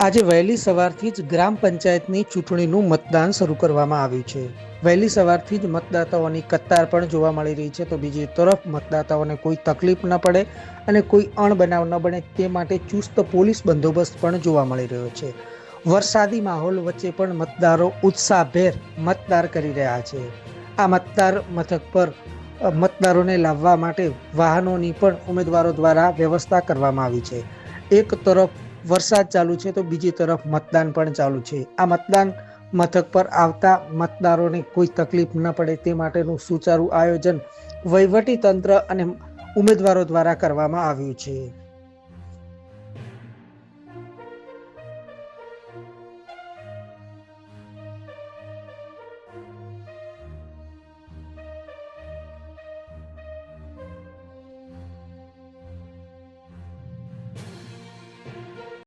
આજે વહેલી સવારથી જ ગ્રામ પંચાયતની ચૂંટણીનું મતદાન શરૂ કરવામાં આવ્યું છે. વહેલી સવારથી જ મતદાતાઓની કતાર પણ જોવા મળી રહી છે, તો બીજી તરફ મતદાતાઓને કોઈ તકલીફ ન પડે અને કોઈ અણબનાવ ન બને તે માટે ચુસ્ત પોલીસ બંદોબસ્ત પણ જોવા મળી રહ્યો છે. વરસાદી માહોલ વચ્ચે પણ મતદારો ઉત્સાહભેર મતદાર કરી રહ્યા છે. આ મતદાર મથક પર મતદારોને લાવવા માટે વાહનોની પણ ઉમેદવારો દ્વારા વ્યવસ્થા કરવામાં આવી છે. એક તરફ વરસાદ ચાલુ છે તો બીજી તરફ મતદાન પણ ચાલુ છે. આ મતદાન મથક પર આવતા મતદારોને કોઈ તકલીફ ન પડે તે માટેનું સુચારું આયોજન વહીવટી તંત્ર અને ઉમેદવારો દ્વારા કરવામાં આવ્યું છે.